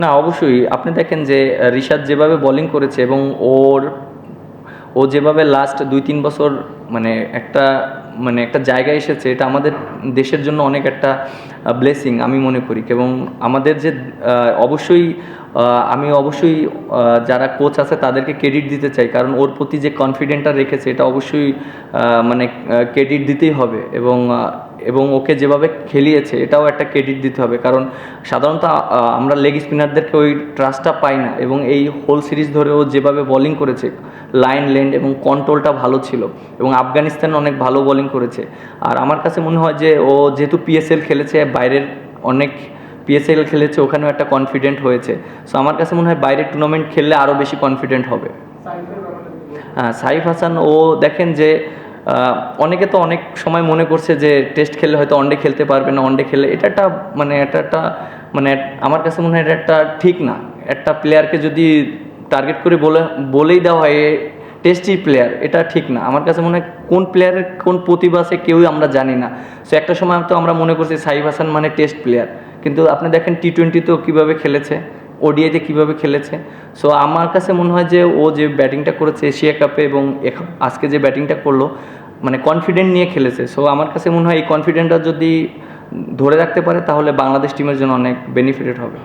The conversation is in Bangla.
না, অবশ্যই। আপনি দেখেন যে রিশাদ যেভাবে বোলিং করেছে এবং ওর, ও যেভাবে লাস্ট দুই, তিন বছর মানে একটা মানে একটা জায়গা এসেছে, এটা আমাদের দেশের জন্য অনেক একটা ব্লেসিং আমি মনে করি। এবং আমাদের যে অবশ্যই আমি অবশ্যই যারা কোচ আছে তাদেরকে ক্রেডিট দিতে চাই। কারণ ওর প্রতি যে কনফিডেন্টটা রেখেছে, এটা অবশ্যই মানে ক্রেডিট দিতেই হবে। এবং এবং ওকে যেভাবে খেলিয়েছে এটাও একটা ক্রেডিট দিতে হবে। কারণ সাধারণত আমরা লেগ স্পিনারদেরকে ওই ট্রাস্টটা পাই না এবং এই হোল সিরিজ ধরে ও যেভাবে বোলিং করেছে লাইন লেন্ড এবং কন্ট্রোলটা ভালো ছিল এবং আফগানিস্তান অনেক ভালো বোলিং করেছে। আর আমার কাছে মনে হয় যে ও যেহেতু পিএসএল খেলেছে বাইরের অনেক পিএসএল খেলেছে ওখানেও একটা কনফিডেন্ট হয়েছে। সো আমার কাছে মনে হয় বাইরের টুর্নামেন্ট খেললে আরও বেশি কনফিডেন্ট হবে। হ্যাঁ সাইফ হাসান ও দেখেন যে অনেকে তো অনেক সময় মনে করছে যে টেস্ট খেললে হয়তো ওয়ানডে খেলতে পারবে না ওয়ানডে খেলে এটা একটা মানে এটা একটা মানে আমার কাছে মনে হয় এটা একটা ঠিক না। একটা প্লেয়ারকে যদি টার্গেট করে বলে, বলেই দেওয়া হয় টেস্টি প্লেয়ার এটা ঠিক না। আমার কাছে মনে হয় কোন প্লেয়ারের কোন প্রতিভা আছে কেউই আমরা জানি না। সো একটা সময় তো আমরা মনে করছি সাইফ হাসান মানে টেস্ট প্লেয়ার কিন্তু আপনি দেখেন টি টোয়েন্টিতেও কীভাবে খেলেছে? ওডিআইতে কীভাবে খেলেছে। সো আমার কাছে মনে হয় যে ও যে ব্যাটিংটা করেছে এশিয়া কাপে এবং আজকে যে ব্যাটিংটা করল মানে কনফিডেন্ট নিয়ে খেলেছে। সো আমার কাছে মনে হয় এই কনফিডেন্টটা যদি ধরে রাখতে পারে, তাহলে বাংলাদেশ টিমের জন্য অনেক বেনিফিটেড হবে।